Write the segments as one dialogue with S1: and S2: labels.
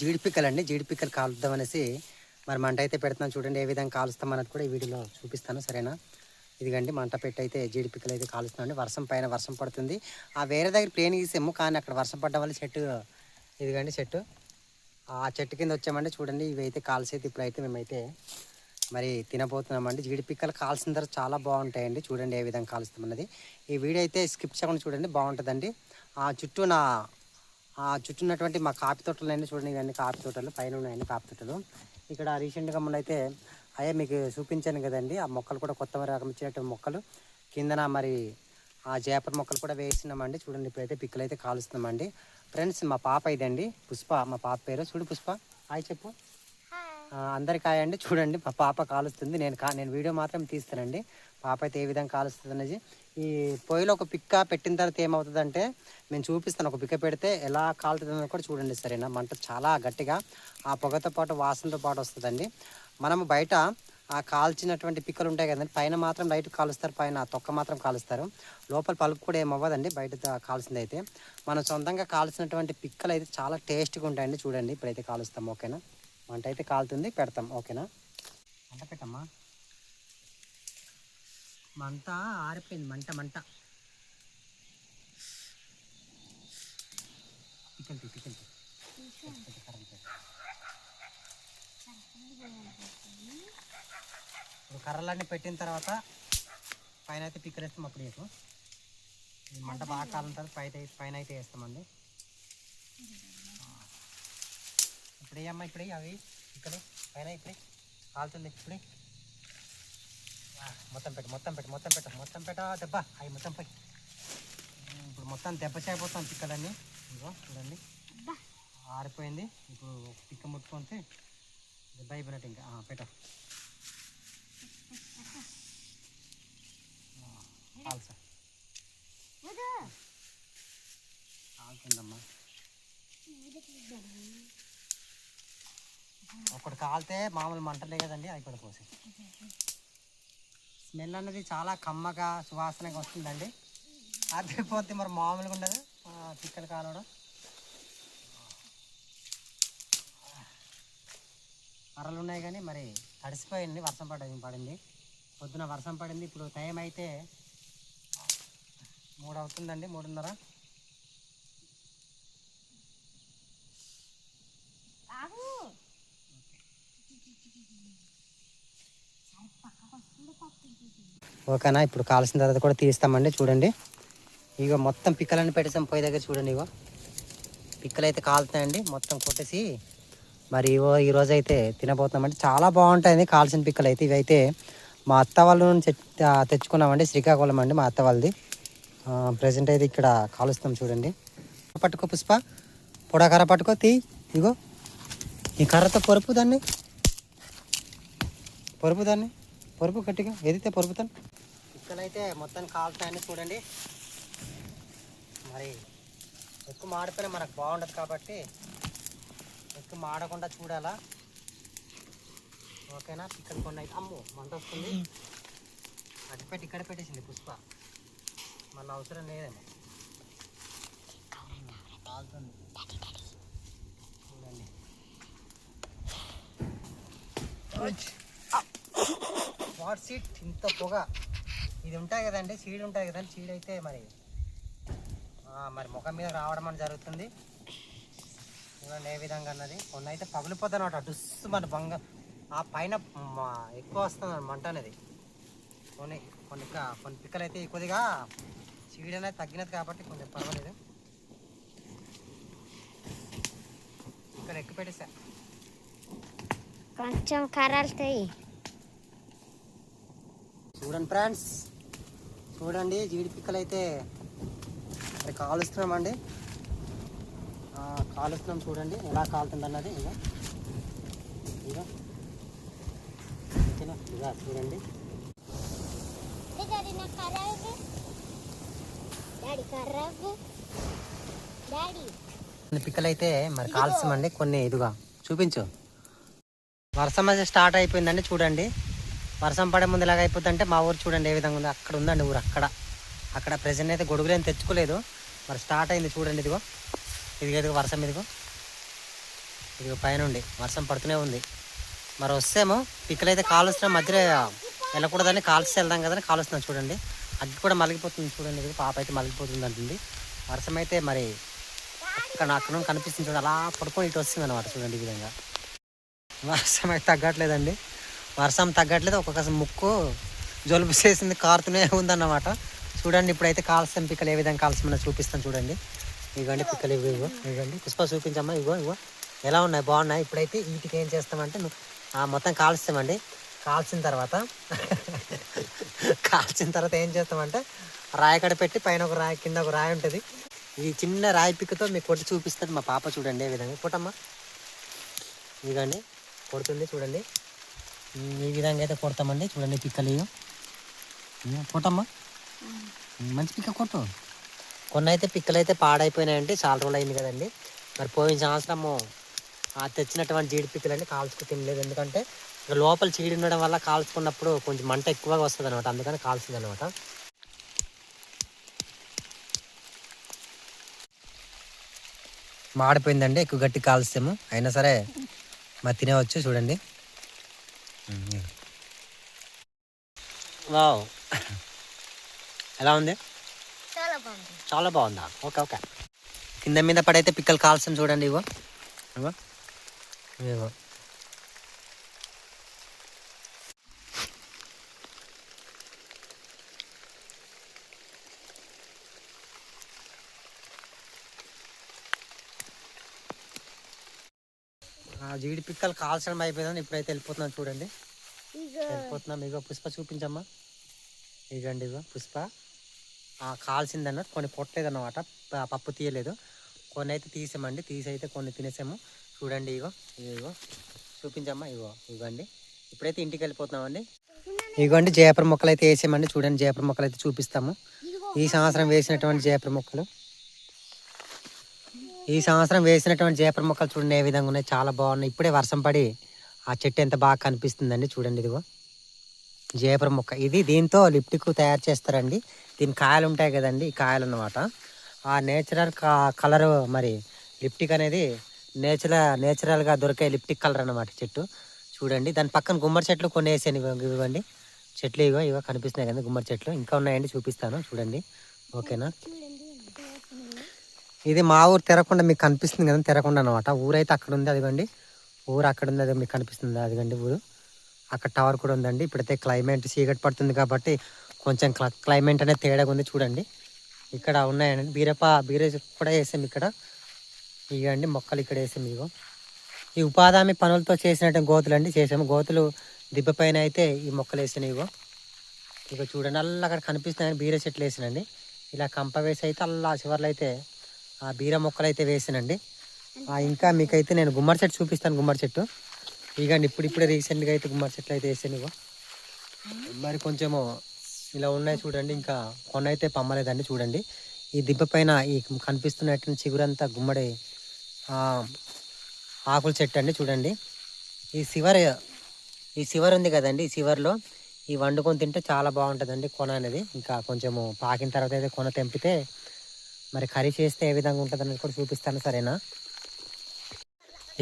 S1: జీడి అండి జీడిపిక్కలు కాలుద్దాం అనేసి మరి మంట అయితే పెడుతున్నాను. చూడండి ఏ విధంగా కాలుస్తాం అన్నది కూడా ఈ వీడియోలో చూపిస్తాను. సరేనా? ఇదిగండి మంట పెట్టి అయితే జీడిపిక్కలు అయితే కాలుస్తున్నాం వర్షం పైన వర్షం పడుతుంది. ఆ వేరే దగ్గర ప్లేన్ గీసాము కానీ అక్కడ వర్షం పడడం వల్ల చెట్టు ఇదిగండి చెట్టు. ఆ చెట్టు కింద వచ్చామండి. చూడండి ఇవి అయితే కాల్సేది ఇప్పుడైతే మేమైతే మరి తినబోతున్నామండి. జీడిపిక్కలు కాల్సిన తర్వాత చాలా బాగుంటాయండి. చూడండి ఏ విధంగా కాలుస్తామన్నది. ఈ వీడియో అయితే స్కిప్ చేయకుండా చూడండి బాగుంటుందండి. ఆ చుట్టూ నా ఆ చుట్టూ ఉన్నటువంటి మా కాపీ తోటలు అన్నీ చూడండి ఇవన్నీ కాపీ తోటలు పైన ఉన్నాయండి కాపీ తోటలు. ఇక్కడ రీసెంట్గా మొన్న అయితే అయ్యా మీకు చూపించాను కదండి ఆ మొక్కలు కూడా కొత్త రకం ఇచ్చినటువంటి మొక్కలు. కిందన మరి ఆ చేపల మొక్కలు కూడా వేసినామండి. చూడండి ఇప్పుడైతే పిక్కలు అయితే కాలుస్తున్నామండి. ఫ్రెండ్స్ మా పాప ఇదండి పుష్ప మా పాప పేరు. చూడు పుష్ప హాయ్ చెప్పు. అందరికి అండి. చూడండి మా పాప కాలుస్తుంది. నేను కా నేను వీడియో మాత్రం తీస్తానండి. పాప అయితే ఏ విధంగా కాలుస్తుంది అనేది. ఈ పొయ్యిలో ఒక పిక్క పెట్టిన తర్వాత ఏమవుతుందంటే మేము చూపిస్తాను ఒక పిక్క పెడితే ఎలా కాలుతుందని కూడా చూడండి సరేనా? మంట చాలా గట్టిగా ఆ పొగతో పాటు వాసనతో పాటు వస్తుందండి. మనము బయట ఆ కాల్చినటువంటి పిక్కలు ఉంటాయి కదండి పైన మాత్రం లైట్ కాలుస్తారు పైన తొక్క మాత్రం కాలుస్తారు. లోపల పలుపు కూడా ఏమవ్వదండి బయట కాల్సింది అయితే మనం సొంతంగా కాల్చినటువంటి పిక్కలు అయితే చాలా టేస్ట్గా ఉంటాయండి చూడండి ఇప్పుడైతే కాలుస్తాం ఓకేనా? మంట అయితే కాలుతుంది పెడతాం ఓకేనా? మంట పెట్టమ్మా. మంట ఆరిపోయింది మంట మంట. పిక్కలు తీ, ఇప్పుడు కర్రలన్నీ పెట్టిన తర్వాత పైన అయితే పిక్కలు వేస్తాం అప్పుడు మీకు మంట బాగా కాలం తర్వాత పైన అయితే- పైన అయితే వేస్తామండి. ఇప్పుడు అమ్మా ఇప్పుడు అవి. ఇక్కడ పైన ఇప్పుడు కాలుతుంది ఇప్పుడు మొత్తం పెట్టు మొత్తం పెట్టు మొత్తం పెట్టు మొత్తం పెట్ట. దెబ్బ. అవి మొత్తం ఉమ్, ఇప్పుడు మొత్తం దెబ్బ చేయబోతాం పిక్కలన్నీ. ఇదిగో చూడండి. ఆరిపోయింది. ఇప్పుడు పిక్క ముట్టుకుంటే దెబ్బ అయిపోయినట్టు ఇంకా. పెట్టు. కాలుతుందమ్మా ఒకటి కాలితే మామూలు మంటలే కదండి అవి కూడా పోసి స్మెల్ అనేది చాలా కమ్మగా సువాసనగా వస్తుందండి. అదిపోతే మరి మామూలుగా ఉండదు. ఆ, కాలవడం. కర్రలు ఉన్నాయి కానీ మరి తడిసిపోయింది వర్షం పడింది పడింది. పొద్దున వర్షం పడింది ఇప్పుడు టైం అయితే మూడు అవుతుందండి మూడున్నర. ఓకేనా? ఇప్పుడు కాల్సిన తర్వాత కూడా తీస్తామండి చూడండి. ఇగో మొత్తం పిక్కలన్నీ పెట్టేసాం పొయ్యి దగ్గర చూడండి ఇగో. పిక్కలు అయితే కాలుతాయండి మొత్తం కొట్టేసి. మరి ఇవో ఈరోజు అయితే తినబోతున్నామండి. చాలా బాగుంటాయండి కాల్చిన పిక్కలు అయితే ఇవైతే మా అత్త వాళ్ళ నుంచి తెచ్చుకున్నామండి శ్రీకాకుళం అండి మా అత్త వాళ్ళది. ప్రజెంట్ అయితే ఇక్కడ కాలుస్తాం చూడండి. పట్టుకో పుష్ప. పొడకర్ర పట్టుకో తీ. ఇగో. ఈ కర్రతో పొరుపు దాన్ని. పొరుపు దాన్ని. పొరుపు గట్టిగా ఏదైతే పొరుపుతాను. పిక్కలైతే మొత్తం కాలుతాయని చూడండి. మరి ఎక్కువ మాడిపోయినా మనకు బాగుండదు కాబట్టి ఎక్కువ మాడకుండా చూడాలా? ఓకేనా? పిక్కలు కొన్ని అయితే అమ్ము మంట వస్తుంది. అటు పెట్టి ఇక్కడ పెట్టేసింది పుష్ప. మన అవసరం లేదేమో. కాలుతుంది చూడండి. ఇంత పొగ. ఇది ఉంటాయి కదండి సీడ్ ఉంటాయి కదండి సీడ్ అయితే మరి మరి ముఖం మీద రావడం అని జరుగుతుంది. చూడండి ఏ విధంగా అన్నది. కొన్ని అయితే పగిలిపోతాయి అనమాట డుస్సు మన బంగ ఆ పైన ఎక్కువ వస్తుంది మంట అనేది. కొన్ని కొన్ని కొన్ని పిక్కలు అయితే కొద్దిగా సీడ్ అనేది తగ్గినది కాబట్టి కొంచెం పర్వాలేదు. ఇక్కడ ఎక్కువ పెట్టేసా.
S2: కొంచెం కర్రలుతాయి
S1: చూడండి ఫ్రెండ్స్ చూడండి జీడి పిక్కలు అయితే మరి కాలుస్తున్నామండి. కాలుస్తున్నాం చూడండి ఎలా కాలుతుంది అన్నది ఇక ఇక ఓకేనా? ఇక చూడండి కొన్ని పిక్కలు అయితే మరి కాల్స్తామండి కొన్ని ఇదిగా. చూపించు. వర్షం అయితే స్టార్ట్ అయిపోయిందండి చూడండి. వర్షం పడే ముందు ఎలాగ అయిపోతుందంటే మా ఊరు చూడండి ఏ విధంగా ఉంది. అక్కడ ఉందండి ఊరు అక్కడ. అక్కడ ప్రెసెంట్ అయితే గొడుగులేం తెచ్చుకోలేదు. మరి స్టార్ట్ అయింది చూడండి ఇదిగో. ఇదిగో ఇదిగో వర్షం ఇదిగో. ఇదిగో పైన ఉండి వర్షం పడుతూనే ఉంది. మరి వస్తేమో పిక్కలు అయితే కాలుస్తున్నాం మధ్యలో వెళ్ళకూడదని కాల్చి వెళ్దాం కదని కాలుస్తున్నాం చూడండి. అగ్గి కూడా మలిగిపోతుంది చూడండి ఇది పాప అయితే మలిగిపోతుంది అంటుంది. వర్షం అయితే మరి అక్కడ అక్కడ నుండి కనిపిస్తుంది చూడండి. అలా పడుకొని ఇటు వస్తుంది అనమాట చూడండి ఈ విధంగా. వర్షం అయితే తగ్గట్లేదండి. వర్షం తగ్గట్లేదు ఒక్కొక్క ముక్కు జలుబు చేసింది కారుతూనే ఉందన్నమాట. చూడండి ఇప్పుడైతే కాల్సిన పిక్కలు ఏ విధంగా కాల్సమన్నా చూపిస్తాను చూడండి. ఇవ్వండి పిక్కలు ఇవ్వు ఇవ్వు ఇవ్వండి. పుష్ప చూపించమ్మా ఇవ్వ ఇగో ఎలా ఉన్నాయి? బాగున్నాయి? ఇప్పుడైతే వీటికి ఏం చేస్తామంటే ఆ, మొత్తం కాల్స్తామండి కాల్చిన తర్వాత కాల్చిన తర్వాత ఏం చేస్తామంటే రాయకడ పెట్టి పైన ఒక రాయి కింద ఒక రాయి ఉంటుంది. ఈ చిన్న రాయి పిక్కతో మీకు కొట్టి చూపిస్తుంది మా పాప చూడండి ఏ విధంగా. కొట్టమ్మా. ఇదండి కొడుతుంది చూడండి. ఈ విధంగా అయితే కొడతామండి. చూడండి పిక్కలు కొట్టమ్మా. మంచి పిక్క కొట్టు. కొన్ని అయితే పిక్కలు అయితే పాడైపోయినాయంటే చాలా రోజులు అయింది కదండి. మరి పోయిన సంవత్సరము ఆ తెచ్చినటువంటి జీడి పిక్కలన్నీ కాల్చుకు తినలేదు. ఎందుకంటే ఇక లోపల చీడి ఉండడం వల్ల కాల్చుకున్నప్పుడు కొంచెం మంట ఎక్కువగా వస్తుంది అనమాట అందుకని కాల్చింది అనమాట మాడిపోయిందండి. ఎక్కువ గట్టి కాల్స్తాము అయినా సరే మరి తినేవచ్చు. చూడండి. వావ్. ఎలా ఉంది?
S2: చాలా బాగుంది.
S1: చాలా బాగుందా? Okay okay. కింద మీద పడైతే పిక్కలు కాల్సం చూడండి ఇగో. ఇగో. ఇగో. జీడి పిక్కలు కాల్చడం అయిపోయిందని ఇప్పుడైతే వెళ్ళిపోతున్నాం చూడండి. వెళ్ళిపోతున్నాం. ఇగో పుష్ప చూపించమ్మా. ఇగండి ఇగో పుష్ప. ఆ, కాల్సిందన్న కొన్ని కొట్టలేదన్నమాట ప- పప్పు తీయలేదు. కొన్ని అయితే తీసామండి తీసి అయితే కొన్ని తినేసాము. చూడండి ఇగో ఇగో చూపించమ్మా ఇగో ఇగోండి. ఇప్పుడైతే ఇంటికి వెళ్ళిపోతున్నామండి. ఇగోండి జయపురం మొక్కలు అయితే వేసామండి చూడండి జయపురం మొక్కలు అయితే చూపిస్తాము. ఈ సంవత్సరం వేసినటువంటి జయపురం మొక్కలు. ఈ సంవత్సరం వేసినటువంటి చేపల మొక్కలు చూడండి ఏ విధంగా ఉన్నాయి. చాలా బాగున్నాయి. ఇప్పుడే వర్షం పడి ఆ చెట్టు ఎంత బాగా కనిపిస్తుందండి చూడండి ఇదిగో. జేపర మొక్క. ఇది దీంతో లిప్టిక్ తయారు చేస్తారండి. దీని కాయలు ఉంటాయి కదండి ఈ కాయలు అన్నమాట. ఆ నేచురల్ కలర్ మరి లిప్టిక్ అనేది నేచురల్ నేచురల్గా దొరికే లిప్టిక్ కలర్ అన్నమాట చెట్టు. చూడండి. దాని పక్కన గుమ్మడి చెట్లు కొన్ని వేసాను ఇవ్వండి. చెట్లు ఇవో ఇవో కనిపిస్తున్నాయి కదా గుమ్మడి చెట్లు. ఇంకా ఉన్నాయండి చూపిస్తాను. చూడండి. ఓకేనా? ఇది మా ఊరు తెరకుండా మీకు కనిపిస్తుంది కదా తెరకుండా అనమాట ఊరైతే అక్కడ ఉంది అదిగండి. ఊరు అక్కడ ఉంది అది మీకు కనిపిస్తుంది అదిగండి ఊరు. అక్కడ టవర్ కూడా ఉందండి. ఇప్పుడైతే క్లైమేట్ చీకటి పడుతుంది కాబట్టి కొంచెం క్ల- క్లైమేట్ అనేది తేడాగా ఉంది చూడండి. ఇక్కడ ఉన్నాయండి. బీరప బీరేజ్ కూడా వేసాం ఇక్కడ. ఇవ్వండి మొక్కలు ఇక్కడ వేసాం ఇగో ఈ ఉపాధి పనులతో చేసినట్టు గోతులు అండి చేసాము. గోతులు దిబ్బ పైన అయితే ఈ మొక్కలు వేసాను ఇగో ఇక చూడండి అల్ల అక్కడ కనిపిస్తున్నాయని బీర చెట్లు వేసినండి. ఇలా కంప వేసి అయితే అల్లా చివర్లో అయితే ఆ బీర మొక్కలు అయితే వేసానండి ఇంకా మీకైతే నేను గుమ్మడి చెట్టు చూపిస్తాను గుమ్మడి చెట్టు. ఇక ఇప్పుడు ఇప్పుడే రీసెంట్గా అయితే గుమ్మడి చెట్లు అయితే వేసాను ఇగో. మరి కొంచెము ఇలా ఉన్నాయి చూడండి ఇంకా కొన్ని అయితే పమ్మలేదండి చూడండి. ఈ దిబ్బ పైన ఈ కనిపిస్తున్నట్టు చిగురంతా గుమ్మడి ఆకుల చెట్టు అండి చూడండి. ఈ సివర్ ఈ సివర్ ఉంది కదండి ఈ సివర్లో. ఈ వండుకొని తింటే చాలా బాగుంటుందండి కొన అనేది. ఇంకా కొంచెము పాకిన తర్వాత అయితే కొన తెంపితే మరి కర్రీ చేస్తే ఏ విధంగా ఉంటుంది అనేది కూడా చూపిస్తాను సరేనా?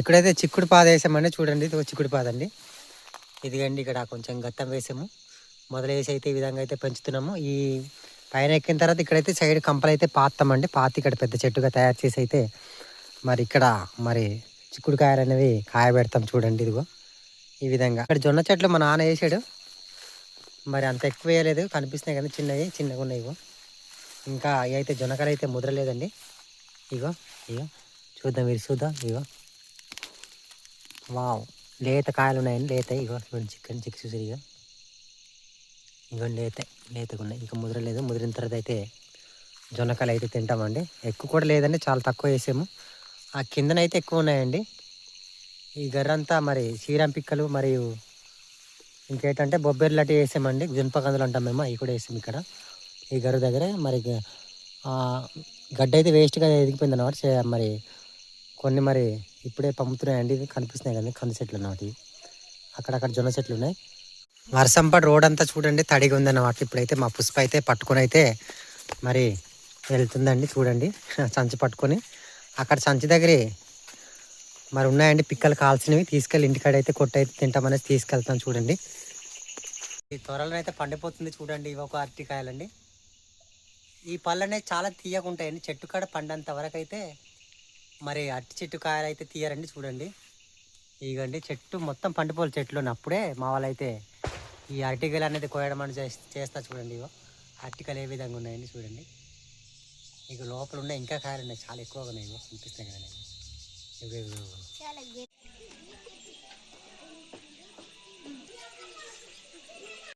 S1: ఇక్కడైతే చిక్కుడు పాద వేసామండి చూడండి ఇది చిక్కుడు పాద అండి ఇదిగండి ఇక్కడ కొంచెం గత్తం వేసాము. మొదలు వేసి అయితే ఈ విధంగా అయితే పెంచుతున్నాము. ఈ పైన ఎక్కిన తర్వాత ఇక్కడైతే సైడ్ కంపలు అయితే పాతామండి పాతి ఇక్కడ పెద్ద చెట్టుగా తయారు చేసి అయితే మరి ఇక్కడ మరి చిక్కుడుకాయలు అనేవి కాయ పెడతాం చూడండి ఇదిగో. ఈ విధంగా. ఇక్కడ జొన్న చెట్లు మా నాన్న వేసాడు. మరి అంత ఎక్కువ వేయలేదు కనిపిస్తున్నాయి కానీ చిన్నవి చిన్నగా ఉన్నాయి ఇగో ఇంకా ఇవి అయితే జొన్నకాయలు అయితే ముద్రలేదండి. ఇగో ఇగో చూద్దాం మీరు చూద్దాం ఇగో. వావ్ లేత కాయలు ఉన్నాయండి లేత ఇగో చూడండి చికెన్ చిక్స్ చూసి ఇగో. ఇగో లేత లేతగా ఉన్నాయి ఇంకా ముద్రలేదు. ముదిరిన తర్వాత అయితే జొన్నకాయలు అయితే తింటామండి. ఎక్కువ కూడా లేదండి చాలా తక్కువ వేసాము. ఆ కిందనైతే ఎక్కువ ఉన్నాయండి. ఈ గర్రంతా మరి శ్రీరామ్ పిక్కలు మరియు ఇంకేంటంటే బొబ్బెర్లు లాంటివి వేసామండి. జున్పకందులు అంటాం మేము అవి కూడా వేసాము ఇక్కడ. ఈ గరు దగ్గర మరి గడ్డ అయితే వేస్ట్గా ఎదిగిపోయింది అన్నమాట. మరి కొన్ని మరి ఇప్పుడే పంపుతున్నాయండి ఇవి కనిపిస్తున్నాయి కదా కంది చెట్లు అన్నమాట అక్కడక్కడ జొన్న చెట్లు ఉన్నాయి. వర్షం పడి రోడ్ అంతా చూడండి తడిగా ఉందన్నమాట ఇప్పుడైతే మా పుష్ప అయితే పట్టుకొని అయితే మరి వెళ్తుందండి చూడండి. సంచి పట్టుకొని. అక్కడ సంచి దగ్గర మరి ఉన్నాయండి. పిక్కలు కాల్సినవి తీసుకెళ్ళి ఇంటికాడ అయితే కొట్టయితే తింటామనేసి తీసుకెళ్తాం చూడండి. ఈ త్వరలో అయితే పండిపోతుంది చూడండి. ఇవి ఒక అరటికాయలండి. ఈ పళ్ళనే చాలా తీయకుంటాయండి. చెట్టు కాడ పండంత వరకు అయితే మరి అరటి చెట్టు కాయలు అయితే తీయరండి చూడండి. ఇగండి చెట్టు మొత్తం పండిపోలు చెట్లు ఉన్నప్పుడే మా వాళ్ళైతే అయితే ఈ అరటికలు అనేది కోయడం అని చేస్తా చూడండి ఇగో. అరటికలు ఏ విధంగా ఉన్నాయండి చూడండి. ఇక లోపల ఉన్న ఇంకా కాయలు ఉన్నాయి చాలా ఎక్కువగా ఉన్నాయి ఇగో. కనిపిస్తున్నాయి కదా ఇగో